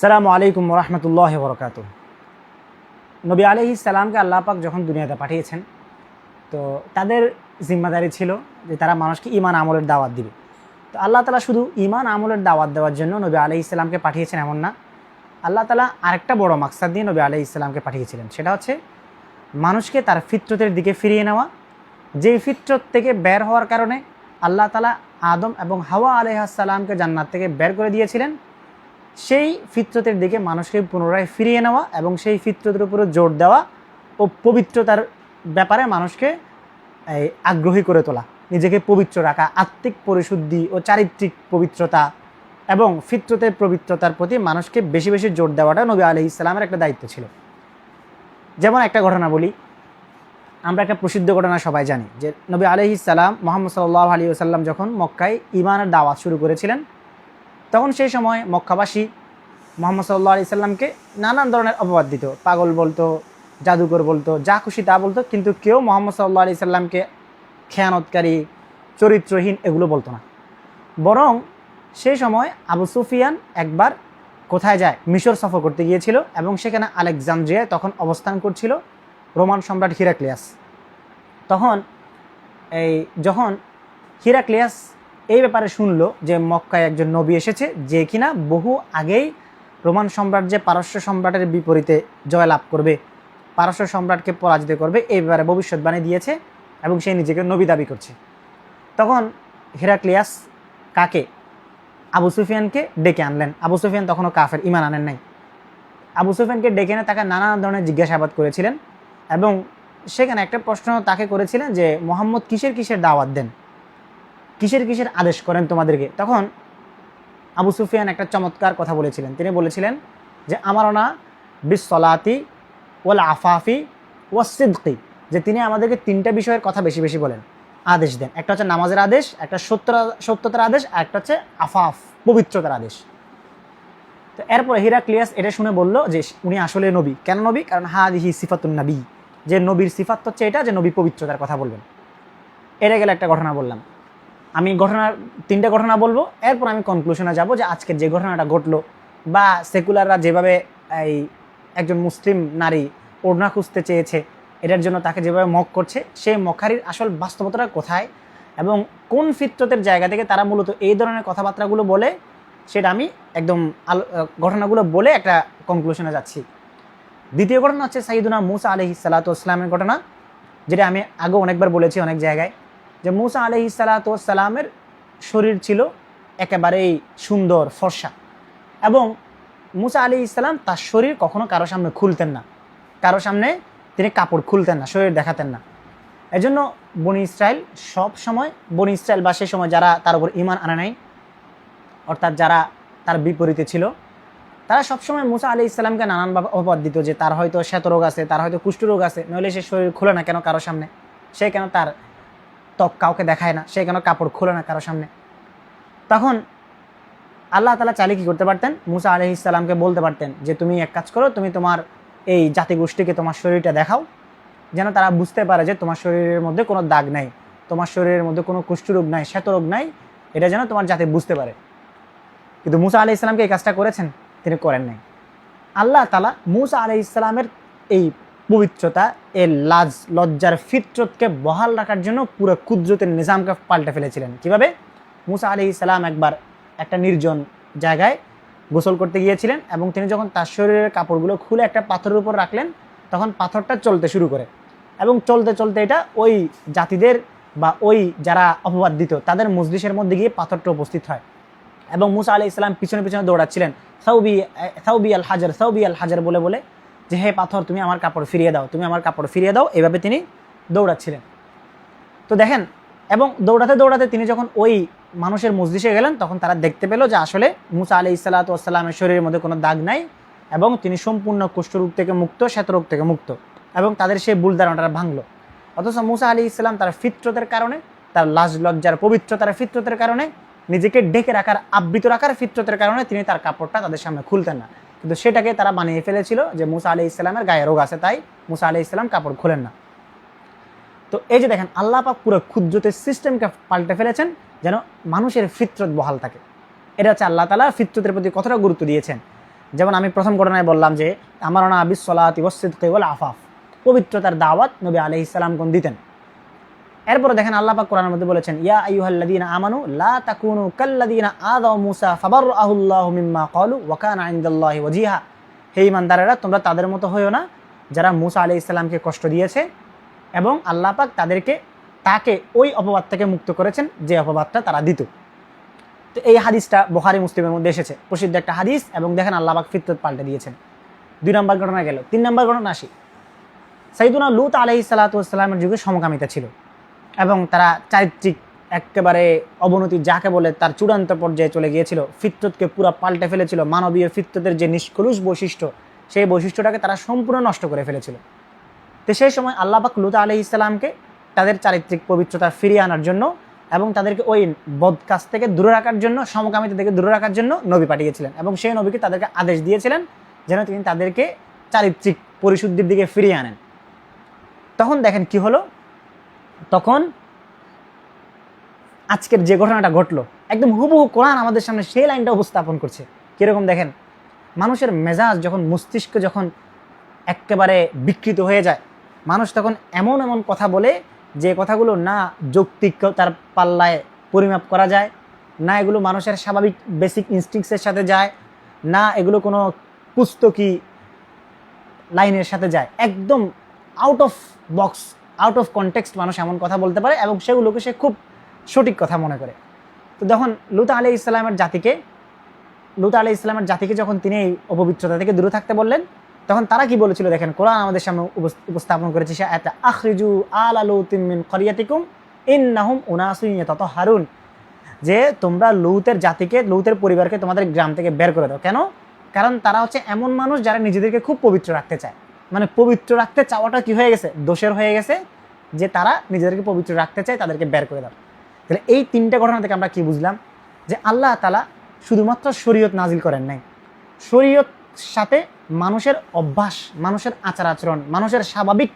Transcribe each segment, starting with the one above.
সালামু আলাইকুম রহমতুল্লাহ বরকাত নবী আলহি সালামকে আল্লাহ পাক যখন দুনিয়াতে পাঠিয়েছেন, তো তাদের জিম্মাদারি ছিল যে তারা মানুষকে ইমান আমলের দাওয়াত দিবে। তো আল্লাহ তালা শুধু ইমান আমলের দাওয়াত দেওয়ার জন্য নবী আলহি ইসলামকে পাঠিয়েছেন এমন না, আল্লাহ তালা আরেকটা বড় মাকসাদ দিয়ে নবী আলহি ইসলামকে পাঠিয়েছিলেন। সেটা হচ্ছে মানুষকে তার ফিতরতের দিকে ফিরিয়ে নেওয়া। যেই ফিতরত থেকে বের হওয়ার কারণে আল্লাহ তালা আদম এবং হাওয়া আলহাসাল্লামকে জান্নাত থেকে বের করে দিয়েছিলেন। সেই ফিতরতের দিকে মানুষকে পুনরায় ফিরিয়ে নেওয়া এবং সেই ফিতরতের উপরে জোর দেওয়া ও পবিত্রতার ব্যাপারে মানুষকে আগ্রহী করে তোলা। নিজেকে পবিত্র রাখা, আত্মিক পরিশুদ্ধি ও চারিত্রিক পবিত্রতা এবং ফিতরতের পবিত্রতার প্রতি মানুষকে বেশি বেশি জোর দেওয়াটা নবী আলহি ইসলামের একটা দায়িত্ব ছিল। যেমন একটা ঘটনা বলি, আমরা একটা প্রসিদ্ধ ঘটনা সবাই জানি যে নবী আলহি সাল্লাম মোহাম্মদ সাল্লাহ আলী সাল্লাম যখন মক্কায় ইমানের দাওয়াত শুরু করেছিলেন তখন সেই সময় মক্কাবাসী মোহাম্মদ সাল্লাহ আলি সাল্লামকে নানান ধরনের অপবাদ দিত। পাগল বলতো, জাদুকর বলতো, যা খুশি তা বলতো, কিন্তু কেউ মোহাম্মদ সাল্লাহ আলি সাল্লামকে খেয়ানতকারী, চরিত্রহীন এগুলো বলতো না। বরং সেই সময় আবু সুফিয়ান একবার কোথায় যায়, মিশর সফর করতে গিয়েছিল এবং সেখানে আলেকজান্দ্রিয়ায় তখন অবস্থান করছিল রোমান সম্রাট হিরাক্লিয়াস। তখন এই, যখন হিরাক্লিয়াস এই ব্যাপারে শুনলো যে মক্কায় একজন নবী এসেছে যে কিনা বহু আগেই রোমান সম্রাট যে পারস্য সম্রাটের বিপরীতে জয়লাভ করবে, পারস্য সম্রাটকে পরাজিত করবে, এই ব্যাপারে ভবিষ্যৎবাণী দিয়েছে এবং সে নিজেকে নবী দাবি করছে। তখন হিরাক্লিয়াস কাকে? আবু সুফিয়ানকে ডেকে আনলেন। আবু সুফিয়ান তখনও কাফের ইমান আনেন নাই। আবু সুফিয়ানকে ডেকে এনে তাকে নানা ধরনের জিজ্ঞাসাবাদ করেছিলেন এবং সেখানে একটা প্রশ্ন তাকে করেছিলেন যে, মোহাম্মদ কিসের কিসের দাওয়াত দেন? কিসের কিসের আদেশ করেন তোমাদেরকে? তখন আবু সুফিয়ান একটা চমৎকার কথা বলেছিলেন। তিনি বলেছিলেন যে, আমারও না বিসলাতি ওয়াল আফাফি ও সিদ্কি। যে, তিনি আমাদেরকে তিনটা বিষয়ের কথা বেশি বেশি বলেন। আদেশ দেন। একটা হচ্ছে নামাজের আদেশ, একটা সত্য সত্যতার আদেশ, আর একটা হচ্ছে আফাফ, পবিত্রতার আদেশ। তো এরপরে হিরাক্লিয়াস এটা শুনে বলল যে, উনি আসলে নবী। কেন নবী? কারণ হাদিহি সিফাতুন নবী। যে, নবীর সিফাত হচ্ছে এটা যে, নবী পবিত্রতার কথা বলবেন। এটা গেলে একটা ঘটনা বললাম। আমি ঘটনার তিনটে ঘটনা বলব। এরপর আমি কনক্লুশনে যাব যে আজকের যে ঘটনাটা ঘটলো বা সেকুলাররা যেভাবে এই একজন মুসলিম নারী ওড়না খুঁজতে চেয়েছে, এটার জন্য তাকে যেভাবে মক করছে, সেই মখারির আসল বাস্তবতাটা কোথায় এবং কোন ফিতরতের জায়গা থেকে তারা মূলত এই ধরনের কথাবার্তাগুলো বলে, সেটা আমি একদম আলো- ঘটনাগুলো বলে একটা কনক্লুশনে যাচ্ছি। দ্বিতীয় ঘটনা হচ্ছে সাইদুনা মুসা আলহি ইসলামের ঘটনা, যেটা আমি আগে অনেকবার বলেছি অনেক জায়গায়। যে মুসা আলহি সালাতামের শরীর ছিল একেবারেই সুন্দর, ফর্সা। এবং মুসা আলি ইসলাম তার শরীর কখনো কারও সামনে খুলতেন না। কারও সামনে তিনি কাপড় খুলতেন না, শরীর দেখাতেন না। এজন্য বনি ইসরায়েল সব সময়, বনি ইসরায়েল বা সেই সময় যারা তার উপর ইমান আনে নাই, অর্থাৎ যারা তার বিপরীতে ছিল, তারা সবসময় মুসা আলি ইসলামকে নানানভাবে অপবাদ দিত যে তার হয়তো শ্বেত রোগ আছে, তার হয়তো কুষ্ঠ রোগ আছে, নইলে সে শরীর খুলে না কেন কারও সামনে? সে কেন তার ত্বক কাউকে দেখায় না, সে কেন কাপড় খোলে না কারও সামনে? তখন আল্লাহ তালা চাইলে কী করতে পারতেন? মুসা আলহ ইসলামকে বলতে পারতেন যে, তুমি এক কাজ করো, তুমি তোমার এই জাতিগোষ্ঠীকে তোমার শরীরটা দেখাও। যেন তারা বুঝতে পারে যে, তোমার শরীরের মধ্যে কোনো দাগ নাই, তোমার শরীরের মধ্যে কোনো কুষ্ঠরোগ নাই, শ্বেতরোগ নাই, এটা যেন তোমার জাতি বুঝতে পারে। কিন্তু মুসা আলি ইসলামকে এই কাজটা করেছেন, তিনি করেন নাই। আল্লাহ তালা মুসা আলি ইসলামের এই পবিত্রতা এই লাজ, লজ্জার ফিতরতকে বহাল রাখার জন্য পুরো কুদরতের নিজামকে পাল্টে ফেলেছিলেন। কীভাবে? মুসা আলি ইসলাম একবার একটা নির্জন জায়গায় গোসল করতে গিয়েছিলেন এবং তিনি যখন তার শরীরের কাপড়গুলো খুলে একটা পাথরের উপর রাখলেন, তখন পাথরটা চলতে শুরু করে। এবং চলতে চলতে এটা ওই জাতিদের বা ওই যারা অপবাদ দিত তাদের মজলিসের মধ্যে গিয়ে পাথরটা উপস্থিত হয়। এবং মুসা আলি ইসলাম পিছনে পিছনে দৌড়াচ্ছিলেন। সাউবি সাউবি আল হাজার, সাউবি আল হাজার বলে বলে যে, হে পাথর, তুমি আমার কাপড় ফিরিয়ে দাও, তুমি আমার কাপড় ফিরিয়ে দাও। এভাবে তিনি দৌড়াচ্ছিলেন। তো দেখেন, এবং দৌড়াতে দৌড়াতে তিনি যখন ওই মানুষের মসজিষে গেলেন, তখন তারা দেখতে পেল যে, আসলে মুসা আলি ইসালাতামের শরীরের মধ্যে কোনো দাগ নাই এবং তিনি সম্পূর্ণ কুষ্ঠরোগ থেকে মুক্ত, শ্বেতরোগ থেকে মুক্ত এবং তাদের সেই ভুল ধারণাটা ভাঙলো। অথচ মুসা আলি ইসলাম তার ফিত্রতের কারণে, তার লাজ, লজ্জার পবিত্রতার ফিত্রতের কারণে, নিজেকে ডেকে রাখার, আবৃত রাখার ফিত্রতের কারণে তিনি তার কাপড়টা তাদের সামনে খুলতেন না। কিন্তু সেটাকে তারা বানিয়ে ফেলেছিল যে মুসা আলি ইসলামের গায়ে রোগ আছে, তাই মুসা আলি ইসলাম কাপড় খোলেন না। তো এই যে দেখেন, আল্লাহ পাক পুরো ক্ষুদ্রতের সিস্টেমকে পাল্টে ফেলেছেন যেন মানুষের ফিতরত বহাল থাকে। এটা হচ্ছে আল্লাহ তালা ফিতরতের প্রতি কতটা গুরুত্ব দিয়েছেন। যেমন আমি প্রথম ঘটনায় বললাম যে আমার আবিস সলাত ইবসিদ কেবল আফাফ পবিত্রতার দাওয়াত নবী আলহ ইসলাম কোন দিতেন? এরপরে দেখেন আল্লাহ পাক কোরআনের মধ্যে বলেছেন, ইয়া আইয়ুহাল্লাযীনা আমানু, লা তাকুনু কাল্লাযীনা আযাউ মূসা ফাবারআহুল্লাহু মিম্মা ক্বালু ওয়া কানা ইনদাল্লাহি ওয়াজিহা। হে ইমানদারেরা, তোমরা তাদের মতো হইও না যারা মুসা আলাইহিস ইসলামকে কষ্ট দিয়েছে এবং আল্লাহ পাক তাদেরকে, তাকে ওই অপবাদ থেকে মুক্ত করেছেন যে অপবাদটা তারা দিত। তো এই হাদিসটা বুখারী মুসলিমের মধ্যে এসেছে, প্রসিদ্ধ একটা হাদিস এবং দেখেন আল্লাহ পাক ফিতরত পাল্টে দিয়েছেন। দুই নম্বর ঘটনা গেল, তিন নম্বর ঘটনা আসি। সাইদুনা লুত আলহি যুগে সমকামিতা ছিল। এবং তারা চারিত্রিক একেবারে অবনতি যাকে বলে তার চূড়ান্ত পর্যায়ে চলে গিয়েছিল। ফিতরতকে পুরো পাল্টে ফেলেছিল। মানবীয় ফিতরতের যে নিষ্কলুষ বৈশিষ্ট্য, সেই বৈশিষ্ট্যটাকে তারা সম্পূর্ণ নষ্ট করে ফেলেছিল। তো সেই সময় আল্লাহ পাক লুতা আলহি ইসলামকে তাদের চারিত্রিক পবিত্রতা ফিরিয়ে আনার জন্য এবং তাদেরকে ওই বদ কাজ থেকে দূরে রাখার জন্য, সমকামিতা থেকে দূরে রাখার জন্য নবী পাঠিয়েছিলেন এবং সেই নবীকে তাদেরকে আদেশ দিয়েছিলেন যেন তিনি তাদেরকে চারিত্রিক পরিশুদ্ধির দিকে ফিরিয়ে আনেন। তখন দেখেন কি হলো? তখন আজকের যে ঘটনাটা ঘটলো, একদম হুবহু কোরআন আমাদের সামনে সেই লাইনটা উপস্থাপন করছে। কীরকম দেখেন? মানুষের মেজাজ যখন মস্তিষ্ক যখন একেবারে বিকৃত হয়ে যায়, মানুষ তখন এমন এমন কথা বলে যে কথাগুলো না যৌক্তিক তার পাল্লায় পরিমাপ করা যায়, না এগুলো মানুষের স্বাভাবিক বেসিক ইনস্টিংসের সাথে যায়, না এগুলো কোনো পুস্তকি লাইনের সাথে যায়। একদম out of box out of context মানুষ এমন কথা বলতে পারে এবং সেগুলোকে সে খুব সঠিক কথা মনে করে। তো যখন লুতা আলি ইসলামের জাতিকে, লুতা আলি ইসলামের জাতিকে যখন তিনি এই অপবিত্রতা থেকে দূরে থাকতে বললেন, তখন তারা কি বলেছিল দেখেন, কোরআন আমাদের সামনে উপস- উপস্থাপন করেছে সে একটা আখরিজু আল আলু তিমিন করিয়াতিকুম ইন নাহুম উনাসুইয়া তত হারুন যে তোমরা লৌতের জাতিকে, লৌতের পরিবারকে তোমাদের গ্রাম থেকে বের করে দাও। কেন? কারণ তারা হচ্ছে এমন মানুষ যারা নিজেদেরকে খুব পবিত্র রাখতে চায়। মানে পবিত্র রাখতে চাওয়াটা কি হয়ে গেছে? দোষের হয়ে গেছে যে তারা নিজেদেরকে পবিত্র রাখতে চায়, তাদেরকে বের করে দাও। তাহলে এই তিনটে ঘটনা থেকে আমরা কি বুঝলাম? যে আল্লাহ তালা শুধুমাত্র শরীয়ত নাজিল করেন নাই। শরীয়ত সাথে মানুষের অভ্যাস, মানুষের আচার আচরণ, মানুষের স্বাভাবিক,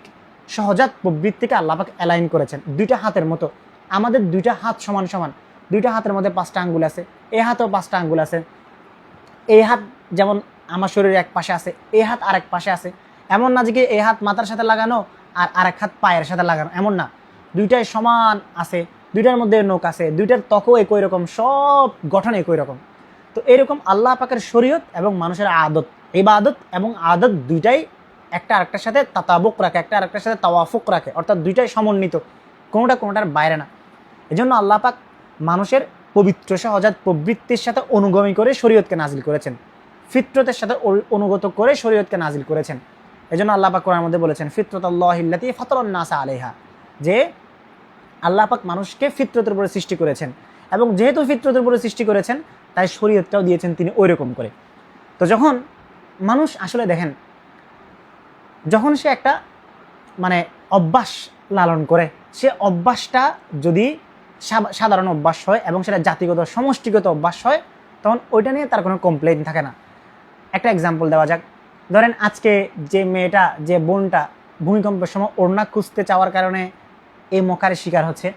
সহজাত প্রবৃত্তিকে আল্লাপাক অ্যালাইন করেছেন। দুইটা হাতের মতো। আমাদের দুইটা হাত সমান সমান। দুইটা হাতের মধ্যে পাঁচটা আঙ্গুল আছে। এই হাতেও পাঁচটা আঙ্গুল আছে। এই হাত যেমন আমার শরীরের এক পাশে আছে এই হাত আরেক পাশে আছে। এমন না যে কি এই হাত মাথার সাথে লাগানো আর আরেক হাত পায়ের সাথে লাগানো, এমন না। দুইটাই সমান আছে, দুইটার মধ্যে নোক আছে, দুইটার ত্বকও একই রকম, সব গঠন একই রকম। তো এরকম আল্লাহ পাকের শরীয়ত এবং মানুষের আদত। ইবাদত এবং আদত দুইটাই একটা আরেকটার সাথে তাতাবুক রাখে, একটা আরেকটার সাথে তাওয়াফুক রাখে, অর্থাৎ দুইটাই সমন্বিত, কোনোটা কোনোটার বাইরে না। এজন্য আল্লাহ পাক মানুষের পবিত্র, সহজাত প্রবৃত্তির সাথে অনুগমী করে শরীয়তকে নাজিল করেছেন। ফিতরতের সাথে অনুগত করে শরীয়তকে নাজিল করেছেন। এজন্য আল্লাহ পাক কোরআনের মধ্যে বলেছেন ফিতরত আল্লাহিল্লাতি ফতরন নাসা আলেহা যে আল্লাহ পাক মানুষকে ফিতরতের উপরে সৃষ্টি করেছেন। এবং যেহেতু ফিতরতের উপরে সৃষ্টি করেছেন, তাই শরীয়তটাও দিয়েছেন তিনি ওই রকম করে। তো যখন মানুষ আসলে দেখেন, যখন সে একটা মানে অভ্যাস লালন করে, সে অভ্যাসটা যদি সাধারণ অভ্যাস হয় এবং সেটা জাতিগত, সমষ্টিগত অভ্যাস হয়, তখন ওইটা নিয়ে তার কোনো কমপ্লেন থাকে না। একটা এক্সাম্পল দেওয়া যাক। ধরেন আজকে যে মেয়েটা, যে বোনটা ভূমিকম্পের সময় ওড়না খুঁজতে চাওয়ার কারণে এই মকারের শিকার হচ্ছে।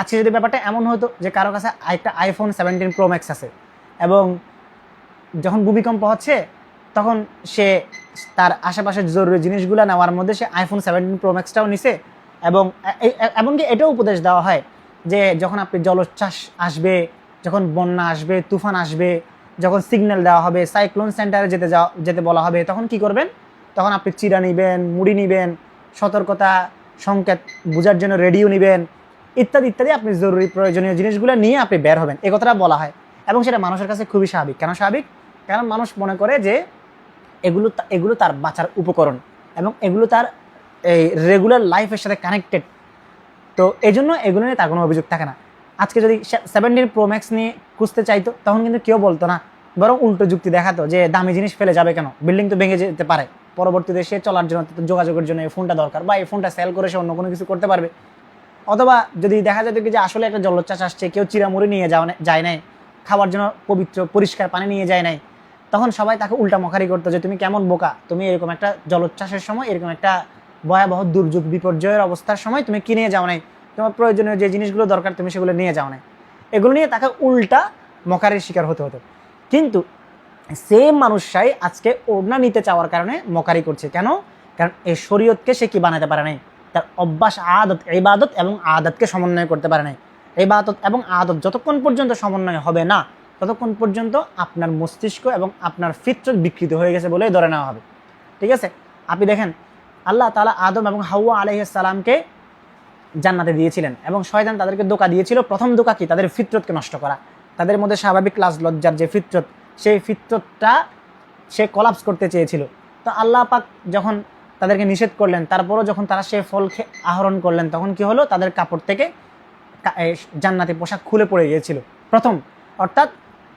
আজকে যদি ব্যাপারটা এমন হতো যে কারও কাছে একটা আইফোন সেভেন্টিন প্রো ম্যাক্স আছে এবং যখন ভূমিকম্প হচ্ছে, তখন সে তার আশেপাশের জরুরি জিনিসগুলো নেওয়ার মধ্যে সে আইফোন সেভেন্টিন প্রো ম্যাক্সটাও নিছে এবং এমনকি এটাও উপদেশ দেওয়া হয় যে যখন আপনি জলোচ্ছ্বাস আসবে, যখন বন্যা আসবে, তুফান আসবে যখন সিগন্যাল দেওয়া হবে সাইক্লোন সেন্টারে যেতে যাওয়া যেতে বলা হবে, তখন কি করবেন? তখন আপনি চিরা নিবেন, মুড়ি নিবেন, সতর্কতা, সংকেত বোঝার জন্য রেডিও নিবেন, ইত্যাদি ইত্যাদি আপনি জরুরি প্রয়োজনীয় জিনিসগুলো নিয়ে আপনি বের হবেন। এ কথাটা বলা হয়। এবং সেটা মানুষের কাছে খুবই স্বাভাবিক। কেন স্বাভাবিক? কারণ মানুষ মনে করে যে এগুলো এগুলো তার বাঁচার উপকরণ এবং এগুলো তার এই রেগুলার লাইফের সাথে কানেক্টেড তো এই জন্য এগুলো নিয়ে তার কোনো অভিযোগ থাকে না। আজকে যদি সেভেন্টিন প্রো ম্যাক্স নিয়ে খুঁজতে চাইতো, তখন কিন্তু কেউ বলতো না। বরং উল্টো যুক্তি দেখাতো যে দামি জিনিস ফেলে যাবে কেন? বিল্ডিং তো ভেঙে যেতে পারে। পরবর্তীতে সে চলার জন্য যোগাযোগের জন্য এই ফোনটা দরকার বা এই ফোনটা সেল করে সে অন্য কোনো কিছু করতে পারবে। অথবা যদি দেখা যেত কি যে আসলে একটা জলোচ্ছ্বাস আসছে, কেউ চিরামুড়ি নিয়ে যাওয়া যায় নাই খাওয়ার জন্য পবিত্র, পরিষ্কার পানি নিয়ে যায় নাই, তখন সবাই তাকে উল্টা মখারি করতো যে, তুমি কেমন বোকা? তুমি এরকম একটা জলোচ্ছ্বাসের সময়, এরকম একটা ভয়াবহ দুর্যোগ, বিপর্যয়ের অবস্থার সময় তুমি কিনে যাও নাই। তোমার প্রয়োজনীয় যে জিনিসগুলো দরকার তুমি সেগুলো নিয়ে যাও নাই। এগুলো নিয়ে তাকে উল্টা মকারের শিকার হতে হতো। কিন্তু সেম মানুষরাই আজকে ওড়না নিতে চাওয়ার কারণে মকারি করছে। কেন? কারণ এই শরীয়তকে সে কি বানাতে পারে নাই? তার অভ্যাস, আদত, ইবাদত এবং আদতকে সমন্বয় করতে পারে নাই। ইবাদত এবং আদত যতক্ষণ পর্যন্ত সমন্বয় হবে না, ততক্ষণ পর্যন্ত আপনার মস্তিষ্ক এবং আপনার ফিতরত বিকৃত হয়ে গেছে বলেই ধরে নেওয়া হবে। ঠিক আছে? আপনি দেখেন, আল্লাহ তালা আদম এবং হাউয়া হাওয়া আলহিসাল্লামকে জান্নাতে দিয়েছিলেন এবং শয়তান তাদেরকে দোকা দিয়েছিল। প্রথম দোকা কি? তাদের ফিতরতকে নষ্ট করা। তাদের মধ্যে স্বাভাবিক লাজ লজ্জার যে ফিতরত, সেই ফিতরতটা সে কলাপস করতে চেয়েছিল। তো আল্লাহ পাক যখন তাদেরকে নিষেধ করলেন, তারপরও যখন তারা সে ফল আহরণ করলেন, তখন কি হলো? তাদের কাপড় থেকে জান্নাতি পোশাক খুলে পড়ে গিয়েছিল। প্রথম, অর্থাৎ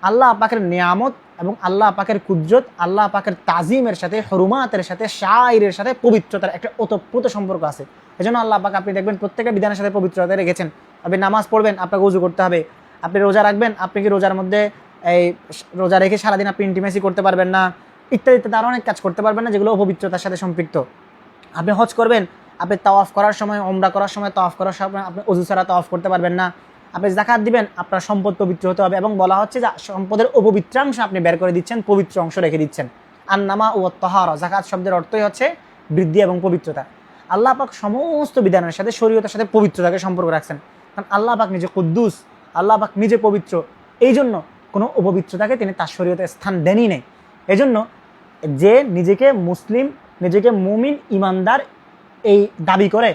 আল্লাহ পাকের নিয়ামত এবং আল্লাহ পাকের কুদরত, আল্লাহ পাকের তাজিমের সাথে, হরুমাতের সাথে শাইরের সাথে পবিত্রতার একটা ওতপ্রোত সম্পর্ক আছে। এজন্য আল্লাহ পাক আপনি দেখবেন প্রত্যেকটা বিধানের সাথে পবিত্রতা রেখেছেন। আপনি নামাজ পড়বেন, আপনাকে উজু করতে হবে। আপনি রোজা রাখবেন, আপনি কি রোজার মধ্যে এই রোজা রেখে সারাদিন আপনি ইন্টিমেসি করতে পারবেন না? ইত্যাদি ইত্যাদি। আরও অনেক কাজ করতে পারবেন না যেগুলো অপবিত্রতার সাথে সম্পৃক্ত। আপনি হজ করবেন, আপনি তাওয়াফ করার সময় ওমরা করার সময় তাওয়াফ করার সময় আপনি অজু ছাড়া তাওয়াফ করতে পারবেন না। আপনি জাকাত দিবেন, আপনার সম্পদ পবিত্র হতে হবে এবং বলা হচ্ছে যে সম্পদের অপবিত্রাংশ আপনি বের করে দিচ্ছেন, পবিত্র অংশ রেখে দিচ্ছেন। আর নামা ও তহার জাকাত শব্দের অর্থই হচ্ছে বৃদ্ধি এবং পবিত্রতা। আল্লাহ পাক সমস্ত বিধানের সাথে, শরীয়তের সাথে পবিত্রতাকে সম্পর্ক রাখছেন। কারণ আল্লাহ পাক নিজে কুদ্দুস, আল্লাহ পাক নিজে পবিত্র। এই জন্য কোনো অপবিত্রতাকে তিনি তার শরীয়তে স্থান দেনই নেই। এজন্য যে নিজেকে মুসলিম, নিজেকে মুমিন ইমানদার এই দাবি করে,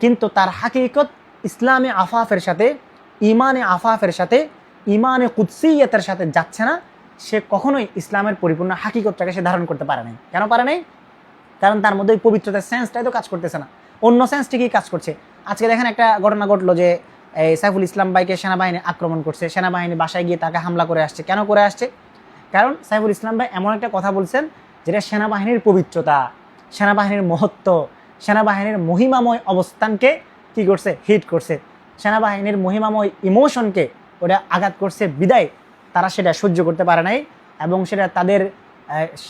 কিন্তু তার হাকিকত ইসলামে আফাফের সাথে ইমানে আফাফের সাথে ইমানে কুৎসিয়তের সাথে যাচ্ছে না, সে কখনোই ইসলামের পরিপূর্ণ হাকিকতটাকে সে ধারণ করতে পারে নাই। কেন পারে নাই? কারণ তার মধ্যে ওই পবিত্রতার সেন্সটাই তো কাজ করতেছে না। অন্য সেন্স ঠিকই কাজ করছে। আজকে দেখেন একটা ঘটনা ঘটলো যে, এই সাইফুল ইসলাম ভাইকে সেনাবাহিনী আক্রমণ করছে। সেনাবাহিনী বাসায় গিয়ে তাকে হামলা করে আসছে। কেন করে আসছে? কারণ সাইফুল ইসলাম ভাই এমন একটা কথা বলছেন যেটা সেনাবাহিনীর পবিত্রতা, সেনাবাহিনীর মহত্ব, সেনাবাহিনীর মহিমাময় অবস্থানকে কি করছে? হিট করছে। সেনাবাহিনীর মহিমাময় ইমোশনকে ওটা আঘাত করছে, বিদায় তারা সেটা সহ্য করতে পারে নাই এবং সেটা তাদের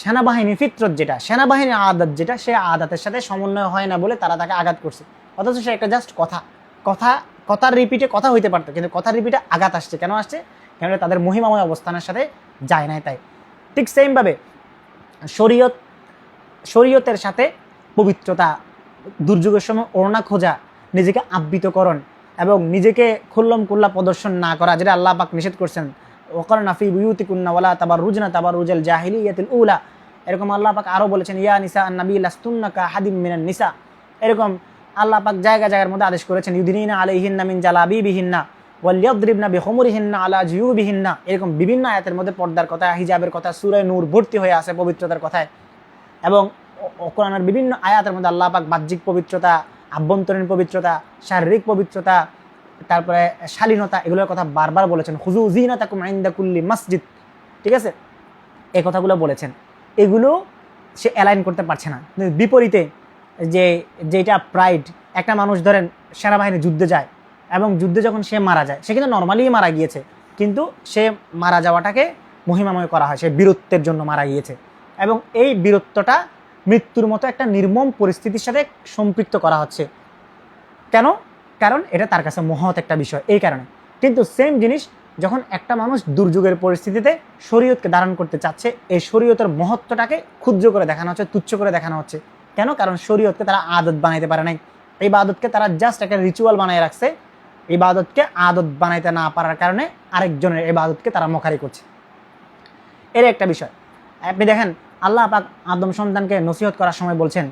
সেনাবাহিনী ফিতরত যেটা সেনাবাহিনীর আদাত যেটা, সে আদাতের সাথে সমন্বয় হয় না বলে তারা তাকে আঘাত করছে। অথচ সে একটা জাস্ট কথা কথা, কথার রিপিটে কথা হইতে পারতো, কিন্তু কথার রিপিটে আঘাত আসছে। কেন আসছে? কেন তাদের মহিমাময় অবস্থানের সাথে যায় নাই তাই। ঠিক সেমভাবে শরীয়ত, শরীয়তের সাথে পবিত্রতা, দুর্যোগের সময় ওড়না খোঁজা, নিজেকে আবৃতকরণ এবং নিজেকে খুল্লম কুল্লা প্রদর্শন না করা, যেটা আল্লাহ পাক নিষেধ করছেন ওকর নাফি বুয়ুতি কুন্না ওয়ালা তাবার রুজনা তাবার রুজাল জাহিলি ইয়াতিল উলা। এরকম আল্লাহ পাক আরও বলেছেন, ইয়া নিসা নবী লাস্তুন্নাকা হাদিম মিনান নিসা। এরকম আল্লাহ পাক জায়গা জায়গার মধ্যে আদেশ করেছেন ইউদিনা আলাইহিন্না মিন জালাবি বিহিন্না ওয়ালিয়াদ্রিবনা বিহমুরিহিন্না আলা জিউবিহিন্না এরকম বিভিন্ন আয়াতের মধ্যে পর্দার কথা হিজাবের কথা সুরে নূর ভর্তি হয়ে আছে পবিত্রতার কথায়। এবং কোরআনের বিভিন্ন আয়াতের মধ্যে আল্লাহ পাক বাহ্যিক পবিত্রতা, আভ্যন্তরীণ পবিত্রতা, শারীরিক পবিত্রতা তারপরে শালীনতা এগুলোর কথা বারবার বলেছেন। হুজু জিনাতা কুমাইন্দা কুল্লি মসজিদ। ঠিক আছে? এই কথাগুলো বলেছেন। এগুলো সে অ্যালাইন করতে পারছে না। বিপরীতে যে যেটা প্রাইড একটা মানুষ ধরেন সেনাবাহিনী যুদ্ধে যায় এবং যুদ্ধে যখন সে মারা যায়, সে কিন্তু নর্মালি মারা গিয়েছে। কিন্তু সে মারা যাওয়াটাকে মহিমাময় করা হয়, সে বীরত্বের জন্য মারা গিয়েছে। এবং এই বীরত্বটা মৃত্যুর মতো একটা নির্মম পরিস্থিতির সাথে সম্পৃক্ত করা হচ্ছে। কেন? কারণ এটা তার কাছে মহৎ একটা বিষয় এই কারণে। কিন্তু সেম জিনিস, যখন একটা মানুষ দুর্যোগের পরিস্থিতিতে শরীয়তকে ধারণ করতে চাচ্ছে, এই শরীয়তের মহত্বটাকে ক্ষুদ্র করে দেখানো হচ্ছে, তুচ্ছ করে দেখানো হচ্ছে। কেন? কারণ শরীয়তকে তারা আদত বানাইতে পারে নাই। এই আদতকে তারা জাস্ট একটা রিচুয়াল বানায় রাখছে। এই আদতকে আদত বানাইতে না পারার কারণে আরেকজনের এই আদতকে তারা মখারি করছে। এর একটা বিষয়। আপনি দেখেন, আল্লাহ পাক আদম সন্তানকে নসিহত করার সময় বলছেন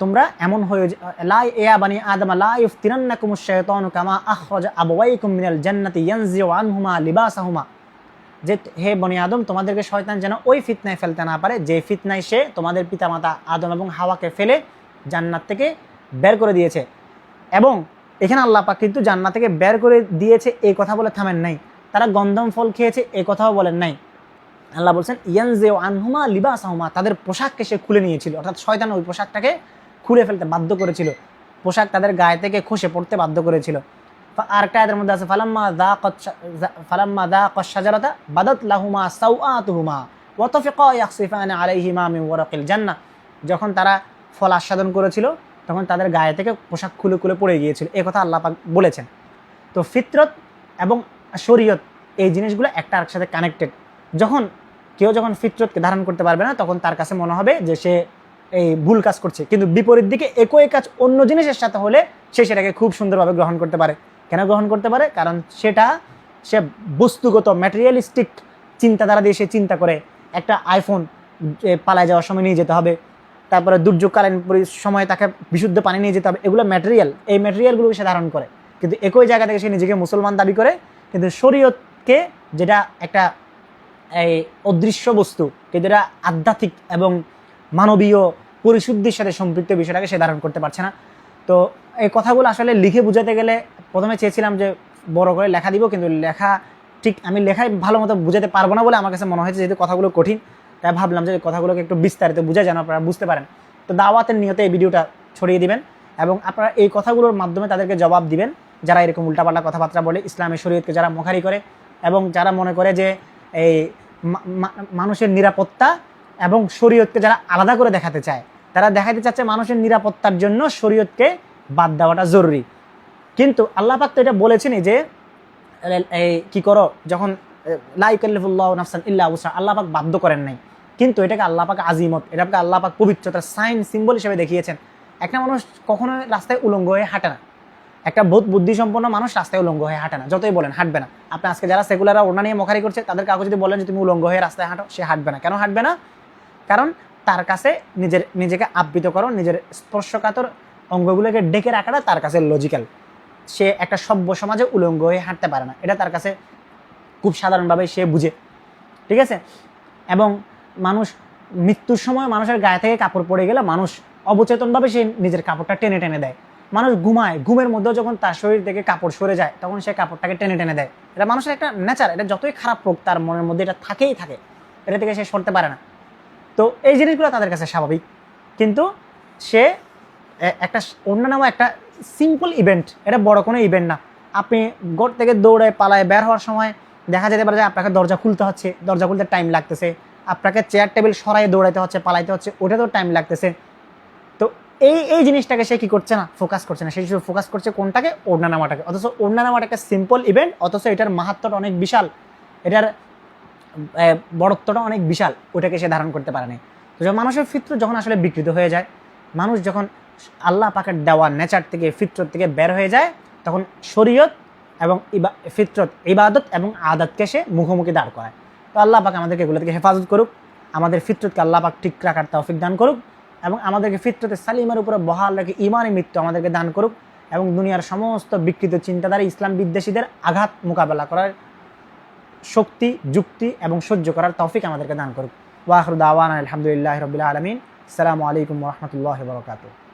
তোমরা এমন হয়ে লা ইয়া বানি আদম, লা ইফতিনান্নাকুম আশ-শাইতানু কামা আখরাজা আবওয়াইকুম মিনাল জান্নাতি ইয়ানজিউ আনহুমা লিবাসাহুমা। যে হে বনি আদম, তোমাদেরকে শয়তান যেন ওই ফিতনায় ফেলতে না পারে, যে ফিতনায় সে তোমাদের পিতামাতা আদম এবং হাওয়াকে ফেলে জান্নাত থেকে বের করে দিয়েছে। এবং এখানে আল্লাহ কিন্তু জান্নাত থেকে বের করে দিয়েছে এই কথা বলে থামেন নাই। তারা গন্ধম ফল খেয়েছে এই কথাও বলেন নাই। আল্লাহ বলছেন ইয়ানজে আনহুমা লিবাস আহমা তাদের পোশাককে সে খুলে নিয়েছিল। অর্থাৎ শয়তান ওই পোশাকটাকে খুলে ফেলতে বাধ্য করেছিল। পোশাক তাদের গায়ে থেকে খসে পড়তে বাধ্য করেছিল। আর একটা আয়াতের মধ্যে আছে, ফালাম্মা দা ফালাম্মা দা কশাজারাতা বাদাত লাহুমা সাউআতুহুমা ওয়া তাফিকা ইয়াখসিফান আলাইহিমা মিন ওয়ারাকিল জান্নাহ। যখন তারা ফল আস্বাদন করেছিল, তখন তাদের গায়ে থেকে পোশাক খুলে খুলে পড়ে গিয়েছিল। এ কথা আল্লাহ পাক বলেছেন। তো ফিতরত এবং শরীয়ত, এই জিনিসগুলো একটা আরেক সাথে কানেক্টেড যখন কেউ যখন ফিতরতকে ধারণ করতে পারবে না, তখন তার কাছে মনে হবে যে সে এই ভুল কাজ করছে। কিন্তু বিপরীত দিকে একই কাজ অন্য জিনিসের সাথে হলে সে সেটাকে খুব সুন্দরভাবে গ্রহণ করতে পারে। কেন গ্রহণ করতে পারে? কারণ সেটা সে বস্তুগত ম্যাটেরিয়ালিস্টিক চিন্তাধারা দিয়ে সে চিন্তা করে। একটা আইফোন পালায় যাওয়ার সময় নিয়ে যেতে হবে। তারপরে দুর্যোগকালীন সময় তাকে বিশুদ্ধ পানি নিয়ে যেতে হবে। এগুলো ম্যাটেরিয়াল এই ম্যাটেরিয়ালগুলো সে ধারণ করে। কিন্তু একই জায়গা থেকে সে নিজেকে মুসলমান দাবি করে। কিন্তু শরীয়তকে যেটা একটা এই অদৃশ্য বস্তু এটা আধ্যাত্মিক এবং মানবীয় পরিশুদ্ধির সাথে সম্পৃক্ত বিষয়টাকে সে ধারণ করতে পারছে না। তো এই কথাগুলো আসলে লিখে বোঝাতে গেলে প্রথমে চেয়েছিলাম যে বড় করে লেখা দিব, কিন্তু লেখা ঠিক আমি লেখায় ভালো মতো বুঝাতে পারব না বলে আমার কাছে মনে হয়েছে, যেহেতু কথাগুলো কঠিন, তাই ভাবলাম যে কথাগুলোকে একটু বিস্তারিত বুঝা যেন আপনারা বুঝতে পারেন। তো দাওয়াতের নিয়তে এই ভিডিওটা ছড়িয়ে দিবেন এবং আপনারা এই কথাগুলোর মাধ্যমে তাদেরকে জবাব দিবেন, যারা এরকম উল্টাপাল্টা কথাবার্তা বলে ইসলামের শরীয়তকে যারা মোখারি করে এবং যারা মনে করে যে এই মানুষের নিরাপত্তা এবং শরীয়তকে যারা আলাদা করে দেখাতে চায়, তারা দেখাতে চাচ্ছে মানুষের নিরাপত্তার জন্য শরীয়তকে বাদ দেওয়াটা জরুরি। কিন্তু আল্লাহ পাক তো এটা বলেছেনই যে, এই কি করো, যখন লাইকাল্লিফুল্লাহ নাফসান ইল্লা উসা আল্লাহ পাক বাধ্য করেন নাই। কিন্তু এটাকে আল্লাহ পাক আজিমত, এটাকে আল্লাহ পাক পবিত্রতার সাইন, সিম্বল হিসেবে দেখিয়েছেন। একটা মানুষ কখনো রাস্তায় উলঙ্গ হয়ে হাঁটে না। একটা বোধ বুদ্ধিসম্পন্ন মানুষ রাস্তায় উলঙ্গ হয়ে হাঁটে না, যতই বলেন হাঁটবে না। আপনি আজকে যারা সেকুলাররা ওনা নিয়ে মখারি করছে, তাদের কাউকে যদি বলেন যে তুমি উলঙ্গ হয়ে রাস্তায় হাঁটো, সে হাঁটবে না। কেন হাঁটবে না? কারণ তার কাছে নিজের, নিজেকে আবৃত করো, নিজের স্পর্শকাতর অঙ্গগুলোকে ডেকে রাখাটা তার কাছে লজিক্যাল সে একটা সভ্য সমাজে উলঙ্গ হয়ে হাঁটতে পারে না। এটা তার কাছে খুব সাধারণভাবে সে বুঝে। ঠিক আছে? এবং মানুষ মৃত্যুর সময় মানুষের গায়ে থেকে কাপড় পড়ে গেলে মানুষ অবচেতনভাবে সে নিজের কাপড়টা টেনে টেনে দেয়। মানুষ ঘুমায়, ঘুমের মধ্যেও যখন তার শরীর থেকে কাপড় সরে যায়, তখন সে কাপড়টাকে টেনে টেনে দেয়। এটা মানুষের একটা নেচার এটা যতই খারাপ হোক, তার মনের মধ্যে এটা থাকেই থাকে। এটা থেকে সে সরতে পারে না। তো এই জিনিসগুলো তাদের কাছে স্বাভাবিক। কিন্তু সে একটা অন্যান্য একটা সিম্পল ইভেন্ট এটা বড় কোনো ইভেন্ট না। আপনি ঘর থেকে দৌড়ে পালায় বের হওয়ার সময় দেখা যেতে পারে যে আপনাকে দরজা খুলতে হচ্ছে, দরজা খুলতে টাইম লাগতেছে। আপনাকে চেয়ার টেবিল সরাই দৌড়াইতে হচ্ছে, পালাইতে হচ্ছে, ওটাতেও টাইম লাগতেছে। তো এই এই জিনিসটাকে সে কি করছে না? ফোকাস করছে না। সে শুধু ফোকাস করছে কোনটাকে? ওড়না নামাটাকে। অথচ ওড়না নামাটা একটা সিম্পল ইভেন্ট অথচ এটার মাহাত্মটা অনেক বিশাল। এটার বড়ত্বটা অনেক বিশাল। ওটাকে সে ধারণ করতে পারে নাই। তো মানুষের ফিত্র যখন আসলে বিকৃত হয়ে যায়, মানুষ যখন আল্লাহ পাকের দেওয়া নেচার থেকে, ফিতরত থেকে বের হয়ে যায়, তখন শরীয়ত এবং ইবা, ফিতরত, ইবাদত এবং আদাতকে সে মুখোমুখি দাঁড় করায়। তো আল্লাহ পাক আমাদেরকে এগুলো থেকে হেফাজত করুক। আমাদের ফিতরতকে আল্লাহ পাক ঠিক রাখার তৌফিক দান করুক। এবং আমাদেরকে ফিতরতে সালিমের উপরে বহাল রেখে ইমানে মৃত্যু আমাদেরকে দান করুক এবং দুনিয়ার সমস্ত বিকৃত চিন্তাধারা ইসলাম বিদ্বেষীদের আঘাত মোকাবেলা করার শক্তি, যুক্তি এবং সহ্য করার তৌফিক আমাদেরকে দান করুক। ওয়াহরুদ আওয়ান আলহামদুলিল্লাহ রবিল আলমিন। সালামু আলাইকুম রহমতুল্লাহ বরকাতুহ।